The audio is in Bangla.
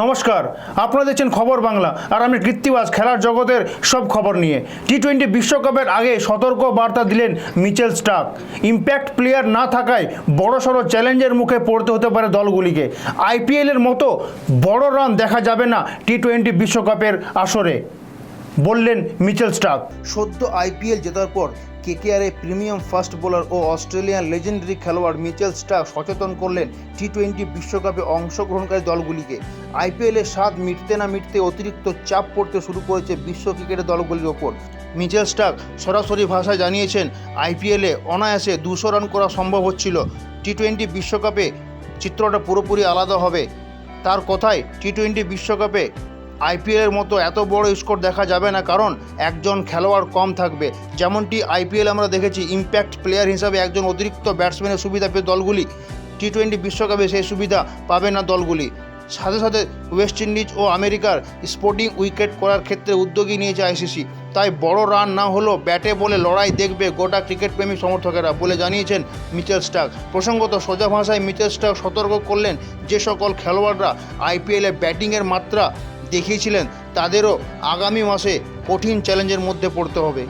নমস্কার, আপনারা দেখছেন খবর বাংলা, আর আমি কৃত্তিবাস, খেলার জগতের সব খবর নিয়ে। টি টোয়েন্টি বিশ্বকাপের আগে সতর্ক বার্তা দিলেন মিচেল স্টাক ইম্প্যাক্ট প্লেয়ার না থাকায় বড়সড় চ্যালেঞ্জের মুখে পড়তে হতে পারে দলগুলিকে। আইপিএলের মতো বড় রান দেখা যাবে না টি টোয়েন্টি বিশ্বকাপের আসরে। বললেন মিচেল স্টাক সদ্য আইপিএল জেতার পর কেকেআরে প্রিমিয়াম ফাস্ট বোলার ও অস্ট্রেলিয়ান লেজেন্ডারি খেলোয়াড় মিচেল স্টাক সচেতন করলেন টি টোয়েন্টি বিশ্বকাপে অংশগ্রহণকারী দলগুলিকে। আইপিএলের স্বাদ মিটতে না মিটতে অতিরিক্ত চাপ পড়তে শুরু করেছে বিশ্ব ক্রিকেটের দলগুলির ওপর। মিচেল স্টাক সরাসরি ভাষায় জানিয়েছেন, আইপিএলে অনায়াসে দুশো রান করা সম্ভব হচ্ছিল। টি টোয়েন্টি বিশ্বকাপে চিত্রটা পুরোপুরি আলাদা হবে। তার কথায় টি টোয়েন্টি বিশ্বকাপে আইপিএলের মতো এত বড় স্কোর দেখা যাবে না, কারণ একজন খেলোয়াড় কম থাকবে। যেমনটি আইপিএল আমরা দেখেছি ইম্প্যাক্ট প্লেয়ার হিসাবে একজন অতিরিক্ত ব্যাটসম্যানের সুবিধা পেয়ে দলগুলি। টি টোয়েন্টি বিশ্বকাপে সেই সুবিধা পাবে না দলগুলি। সাথে সাথে ওয়েস্ট ইন্ডিজ ও আমেরিকার স্পোর্টিং উইকেট করার ক্ষেত্রে উদ্যোগী নিয়েছে আইসিসি তাই বড় রান না হলেও ব্যাটে বলে লড়াই দেখবে গোটা ক্রিকেট প্রেমী সমর্থকেরা বলে জানিয়েছেন মিচেল স্টাক প্রসঙ্গত সোজা ভাষায় মিচেল স্টাক সতর্ক করলেন যে সকল খেলোয়াড়রা আইপিএলে ব্যাটিংয়ের মাত্রা দেখিয়েছিলেন তাদেরও আগামী মাসে কঠিন চ্যালেঞ্জের মধ্যে পড়তে হবে।